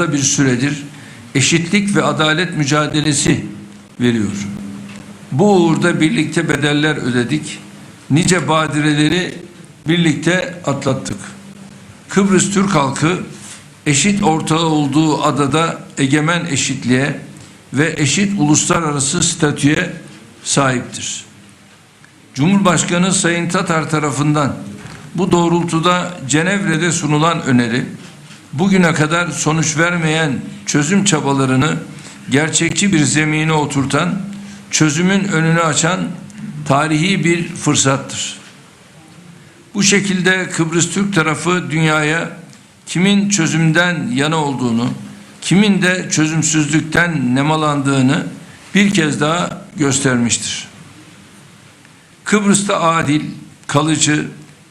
fazla bir süredir eşitlik ve adalet mücadelesi veriyor. Bu uğurda birlikte bedeller ödedik. Nice badireleri birlikte atlattık. Kıbrıs Türk halkı eşit ortağı olduğu adada egemen eşitliğe ve eşit uluslararası statüye sahiptir. Cumhurbaşkanı Sayın Tatar tarafından bu doğrultuda Cenevre'de sunulan öneri bugüne kadar sonuç vermeyen çözüm çabalarını gerçekçi bir zemine oturtan, çözümün önünü açan tarihi bir fırsattır. Bu şekilde Kıbrıs Türk tarafı dünyaya kimin çözümden yana olduğunu, kimin de çözümsüzlükten nemalandığını bir kez daha göstermiştir. Kıbrıs'ta adil, kalıcı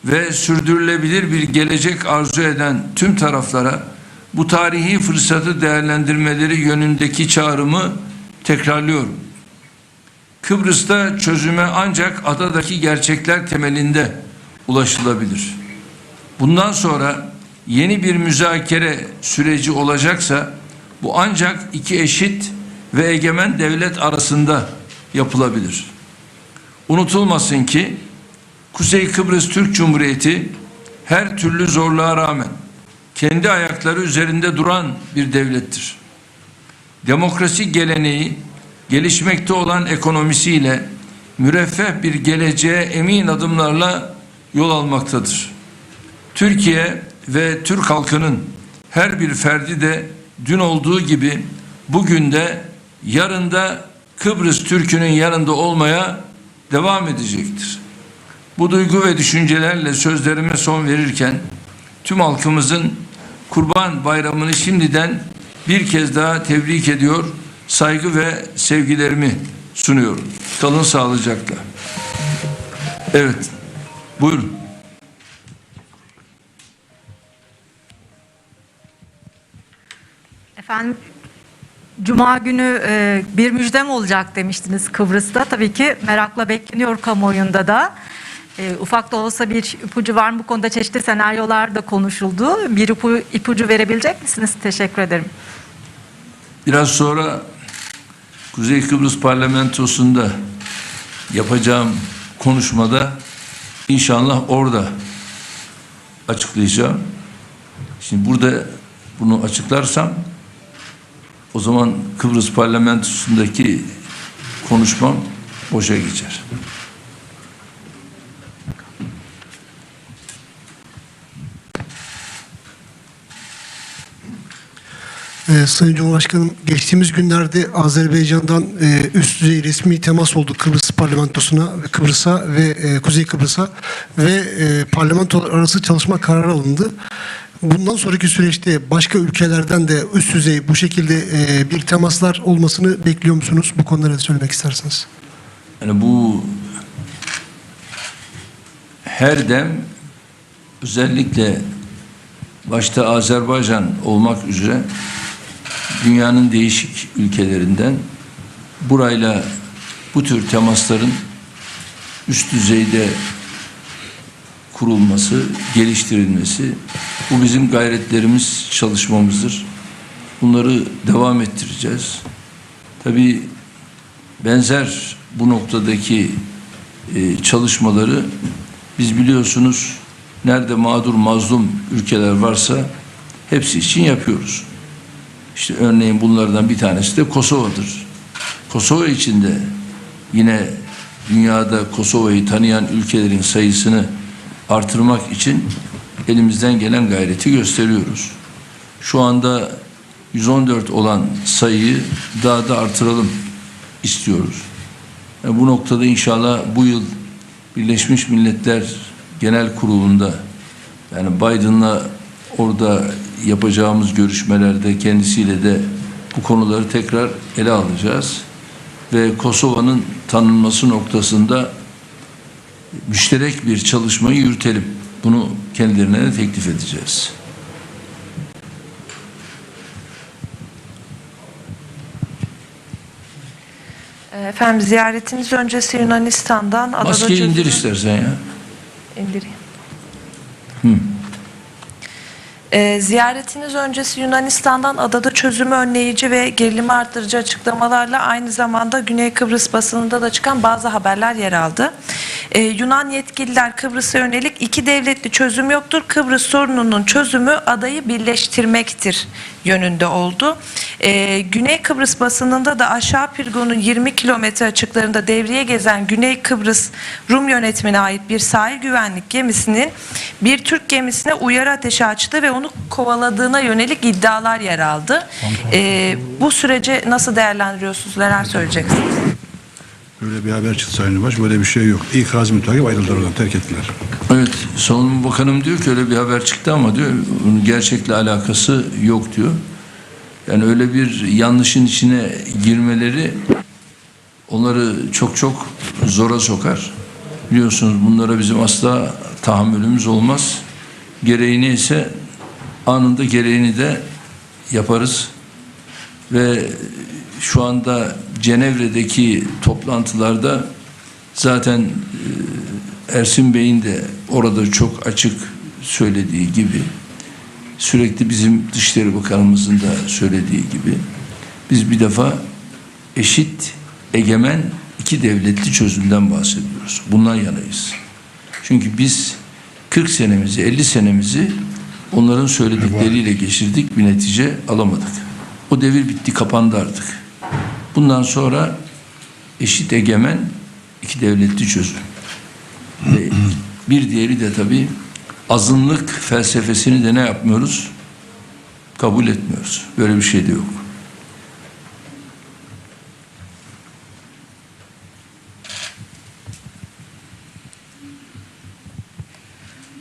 ve sürdürülebilir bir gelecek arzu eden tüm taraflara bu tarihi fırsatı değerlendirmeleri yönündeki çağrımı tekrarlıyorum. Kıbrıs'ta çözüme ancak adadaki gerçekler temelinde ulaşılabilir. Bundan sonra yeni bir müzakere süreci olacaksa bu ancak iki eşit ve egemen devlet arasında yapılabilir. Unutulmasın ki Kuzey Kıbrıs Türk Cumhuriyeti her türlü zorluğa rağmen kendi ayakları üzerinde duran bir devlettir. Demokrasi geleneği gelişmekte olan ekonomisiyle müreffeh bir geleceğe emin adımlarla yol almaktadır. Türkiye ve Türk halkının her bir ferdi de dün olduğu gibi bugün de yarın da Kıbrıs Türk'ünün yanında olmaya devam edecektir. Bu duygu ve düşüncelerle sözlerime son verirken tüm halkımızın Kurban Bayramı'nı şimdiden bir kez daha tebrik ediyor, saygı ve sevgilerimi sunuyorum. Kalın sağlıcakla. Evet, buyurun. Efendim Cuma günü e, bir müjdem olacak demiştiniz Kıbrıs'ta. Tabii ki merakla bekleniyor kamuoyunda da. E, ufak da olsa bir ipucu var mı? Bu konuda çeşitli senaryolar da konuşuldu. Bir ipu, ipucu verebilecek misiniz? Teşekkür ederim. Biraz sonra Kuzey Kıbrıs Parlamentosu'nda yapacağım konuşmada inşallah orada açıklayacağım. Şimdi burada bunu açıklarsam o zaman Kıbrıs Parlamentosu'ndaki konuşmam boşa geçer. Ee, Sayın Cumhurbaşkanım geçtiğimiz günlerde Azerbaycan'dan e, üst düzey resmi temas oldu Kıbrıs parlamentosuna Kıbrıs'a ve e, Kuzey Kıbrıs'a ve e, parlamento arası çalışma kararı alındı. Bundan sonraki süreçte başka ülkelerden de üst düzey bu şekilde e, bir temaslar olmasını bekliyor musunuz? Bu konuda ne söylemek isterseniz? Yani bu her dem özellikle başta Azerbaycan olmak üzere dünyanın değişik ülkelerinden burayla bu tür temasların üst düzeyde kurulması, geliştirilmesi bu bizim gayretlerimiz, çalışmamızdır. Bunları devam ettireceğiz. Tabii benzer bu noktadaki e, çalışmaları biz biliyorsunuz nerede mağdur mazlum ülkeler varsa hepsi için yapıyoruz. İşte örneğin bunlardan bir tanesi de Kosova'dır. Kosova içinde yine dünyada Kosova'yı tanıyan ülkelerin sayısını artırmak için elimizden gelen gayreti gösteriyoruz. Şu anda 114 olan sayıyı daha da artıralım istiyoruz. Yani bu noktada inşallah bu yıl Birleşmiş Milletler Genel Kurulu'nda yani Biden'la orada yapacağımız görüşmelerde kendisiyle de bu konuları tekrar ele alacağız. Ve Kosova'nın tanınması noktasında müşterek bir çalışmayı yürütelim. Bunu kendilerine de teklif edeceğiz. Efendim ziyaretiniz öncesi Yunanistan'dan Maskeyi indir istersen ya. İndireyim. Ee, ziyaretiniz öncesi Yunanistan'dan adada çözümü önleyici ve gerilimi arttırıcı açıklamalarla aynı zamanda Güney Kıbrıs basınında da çıkan bazı haberler yer aldı. Ee, Yunan yetkililer Kıbrıs'a yönelik iki devletli çözüm yoktur. Kıbrıs sorununun çözümü adayı birleştirmektir yönünde oldu. Ee, Güney Kıbrıs basınında da aşağı Pirgon'un 20 kilometre açıklarında devreye gezen Güney Kıbrıs Rum yönetimine ait bir sahil güvenlik gemisinin bir Türk gemisine uyarı ateşi açtı ve onu kovaladığına yönelik iddialar yer aldı. Ee, bu süreci nasıl değerlendiriyorsunuz? Neler söyleyeceksiniz? Böyle bir haber çıktı Sayın Baş. Böyle bir şey yok. İkaz mütakip ayrıldılar oradan. Terk ettiler. Evet, Savunma Bakanım diyor ki öyle bir haber çıktı ama diyor bunun gerçekle alakası yok diyor. Yani öyle bir yanlışın içine girmeleri onları çok çok zora sokar. Biliyorsunuz bunlara bizim asla tahammülümüz olmaz. Gereği neyse anında gereğini de yaparız. Ve şu anda Cenevre'deki toplantılarda zaten e, Ersin Bey'in de orada çok açık söylediği gibi sürekli bizim Dışişleri Bakanımızın da söylediği gibi biz bir defa eşit, egemen iki devletli çözümden bahsediyoruz. Bundan yanayız. Çünkü biz 40 senemizi, 50 senemizi onların söyledikleriyle geçirdik, bir netice alamadık. O devir bitti, kapandı artık. Bundan sonra eşit egemen iki devletli çözüm. Ve bir diğeri de tabii azınlık felsefesini de ne yapmıyoruz? Kabul etmiyoruz. Böyle bir şey de yok.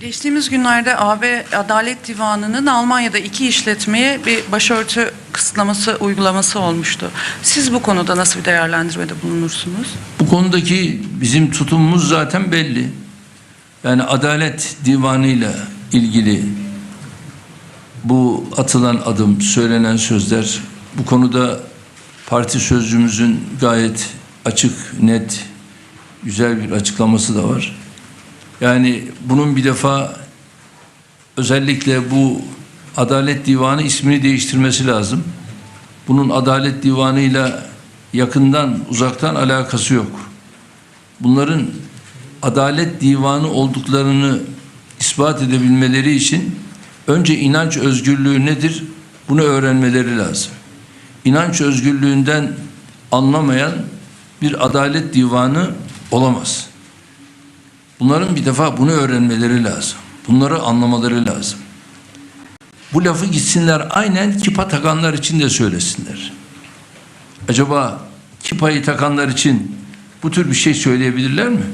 Geçtiğimiz günlerde AB Adalet Divanı'nın Almanya'da iki işletmeye bir başörtü kısıtlaması uygulaması olmuştu. Siz bu konuda nasıl bir değerlendirmede bulunursunuz? Bu konudaki bizim tutumumuz zaten belli. Yani Adalet Divanı'yla ilgili bu atılan adım, söylenen sözler bu konuda parti sözcümüzün gayet açık, net, güzel bir açıklaması da var. Yani bunun bir defa özellikle bu Adalet Divanı ismini değiştirmesi lazım. Bunun Adalet Divanı'yla yakından uzaktan alakası yok. Bunların Adalet Divanı olduklarını ispat edebilmeleri için önce inanç özgürlüğü nedir? Bunu öğrenmeleri lazım. İnanç özgürlüğünden anlamayan bir adalet divanı olamaz. Bunların bir defa bunu öğrenmeleri lazım. Bunları anlamaları lazım. Bu lafı gitsinler aynen kipa takanlar için de söylesinler. Acaba kipayı takanlar için bu tür bir şey söyleyebilirler mi?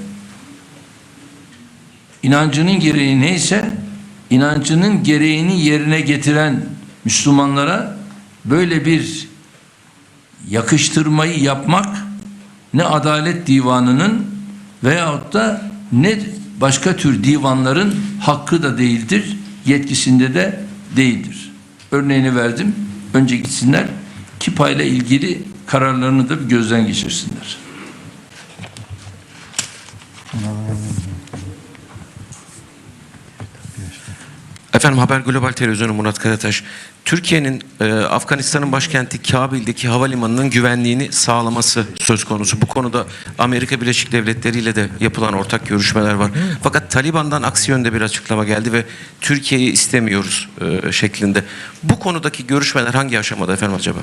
İnancının gereği neyse inancının gereğini yerine getiren Müslümanlara böyle bir yakıştırmayı yapmak ne adalet divanının veyahut da ne başka tür divanların hakkı da değildir, yetkisinde de değildir. Örneğini verdim. Önce gitsinler kipayla ilgili kararlarını da bir gözden geçirsinler. Efendim Haber Global Televizyonu Murat Karataş. Türkiye'nin e, Afganistan'ın başkenti Kabil'deki havalimanının güvenliğini sağlaması söz konusu. Bu konuda Amerika Birleşik Devletleri ile de yapılan ortak görüşmeler var. Fakat Taliban'dan aksi yönde bir açıklama geldi ve Türkiye'yi istemiyoruz e, şeklinde. Bu konudaki görüşmeler hangi aşamada efendim acaba?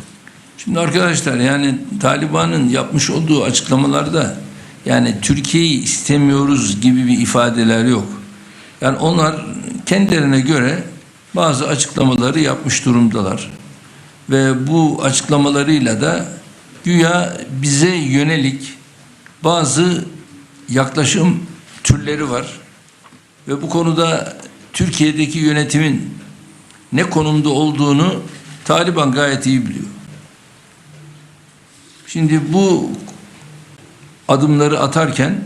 Şimdi arkadaşlar yani Taliban'ın yapmış olduğu açıklamalarda yani Türkiye'yi istemiyoruz gibi bir ifadeler yok. Yani onlar kendilerine göre bazı açıklamaları yapmış durumdalar. Ve bu açıklamalarıyla da güya bize yönelik bazı yaklaşım türleri var. Ve bu konuda Türkiye'deki yönetimin ne konumda olduğunu Taliban gayet iyi biliyor. Şimdi bu adımları atarken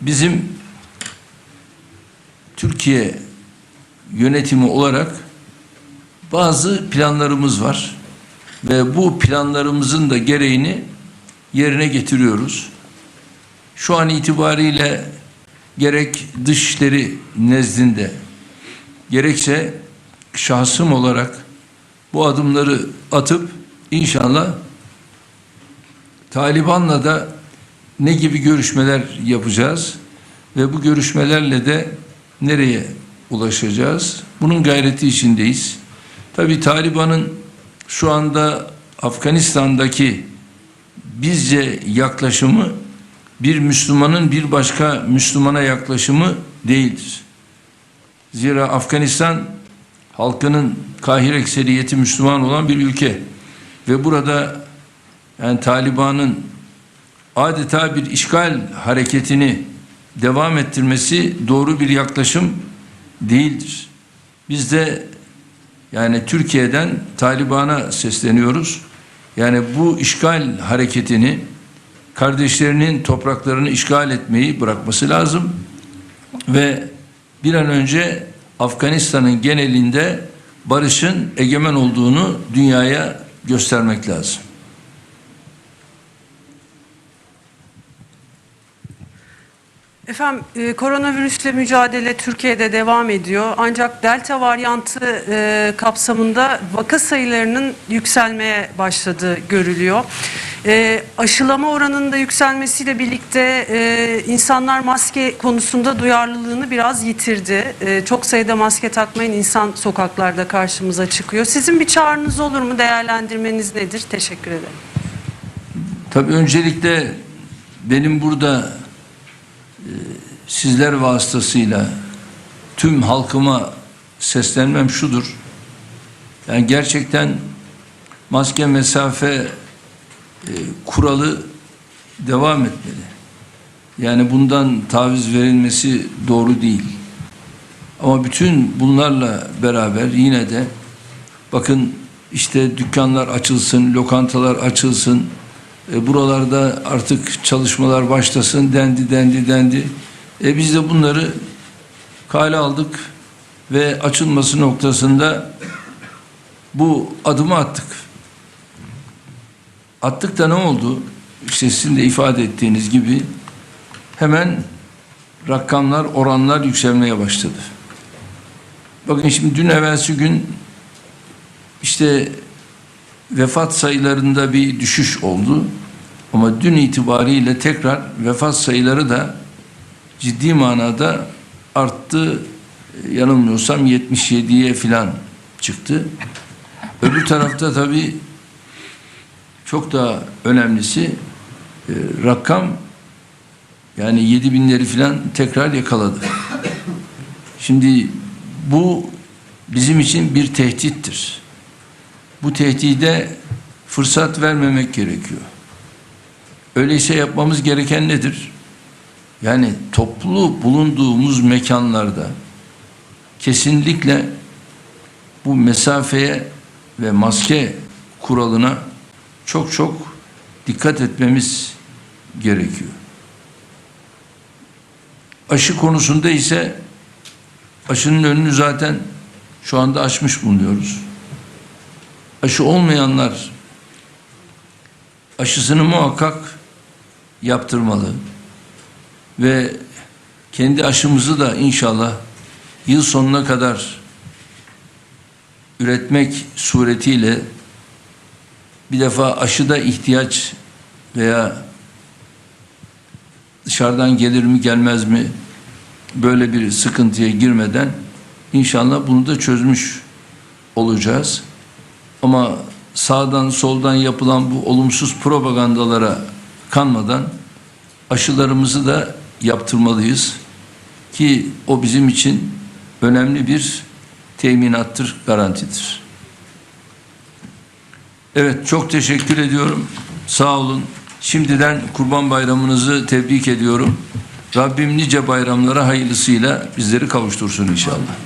bizim Türkiye yönetimi olarak bazı planlarımız var ve bu planlarımızın da gereğini yerine getiriyoruz. Şu an itibariyle gerek dışişleri nezdinde gerekse şahsım olarak bu adımları atıp inşallah Taliban'la da ne gibi görüşmeler yapacağız ve bu görüşmelerle de nereye ulaşacağız? Bunun gayreti içindeyiz. Tabii Taliban'ın şu anda Afganistan'daki bizce yaklaşımı bir Müslümanın bir başka Müslümana yaklaşımı değildir. Zira Afganistan halkının kahir ekseriyeti Müslüman olan bir ülke ve burada yani Taliban'ın adeta bir işgal hareketini devam ettirmesi doğru bir yaklaşım değildir. Biz de yani Türkiye'den Taliban'a sesleniyoruz. Yani bu işgal hareketini kardeşlerinin topraklarını işgal etmeyi bırakması lazım ve bir an önce Afganistan'ın genelinde barışın egemen olduğunu dünyaya göstermek lazım. Efendim e, koronavirüsle mücadele Türkiye'de devam ediyor. Ancak delta varyantı e, kapsamında vaka sayılarının yükselmeye başladığı görülüyor. E, aşılama oranının da yükselmesiyle birlikte e, insanlar maske konusunda duyarlılığını biraz yitirdi. Çok sayıda maske takmayan insan sokaklarda karşımıza çıkıyor. Sizin bir çağrınız olur mu? Değerlendirmeniz nedir? Teşekkür ederim. Tabii öncelikle benim burada sizler vasıtasıyla tüm halkıma seslenmem şudur. Yani gerçekten maske mesafe e, kuralı devam etmeli. Yani bundan taviz verilmesi doğru değil. Ama bütün bunlarla beraber yine de bakın işte dükkanlar açılsın, lokantalar açılsın, e, buralarda artık çalışmalar başlasın dendi dendi dendi. E, biz de bunları kale aldık ve açılması noktasında bu adımı attık. Attık da ne oldu? İşte sizin de ifade ettiğiniz gibi hemen rakamlar, oranlar yükselmeye başladı. Bakın şimdi dün evvelsi gün işte vefat sayılarında bir düşüş oldu. Ama dün itibariyle tekrar vefat sayıları da ciddi manada arttı. Yanılmıyorsam 77'ye filan çıktı. Öbür tarafta tabii çok daha önemlisi e, rakam yani 7 binleri filan tekrar yakaladı. Şimdi bu bizim için bir tehdittir. Bu tehdide fırsat vermemek gerekiyor. Öyleyse yapmamız gereken nedir? Yani toplu bulunduğumuz mekanlarda kesinlikle bu mesafeye ve maske kuralına çok çok dikkat etmemiz gerekiyor. Aşı konusunda ise aşının önünü zaten şu anda açmış bulunuyoruz. Aşı olmayanlar aşısını muhakkak yaptırmalı ve kendi aşımızı da inşallah yıl sonuna kadar üretmek suretiyle bir defa aşıda ihtiyaç veya dışarıdan gelir mi gelmez mi böyle bir sıkıntıya girmeden inşallah bunu da çözmüş olacağız. Ama sağdan soldan yapılan bu olumsuz propagandalara kanmadan aşılarımızı da yaptırmalıyız ki o bizim için önemli bir teminattır, garantidir. Evet çok teşekkür ediyorum. Sağ olun. Şimdiden Kurban Bayramınızı tebrik ediyorum. Rabbim nice bayramlara hayırlısıyla bizleri kavuştursun inşallah.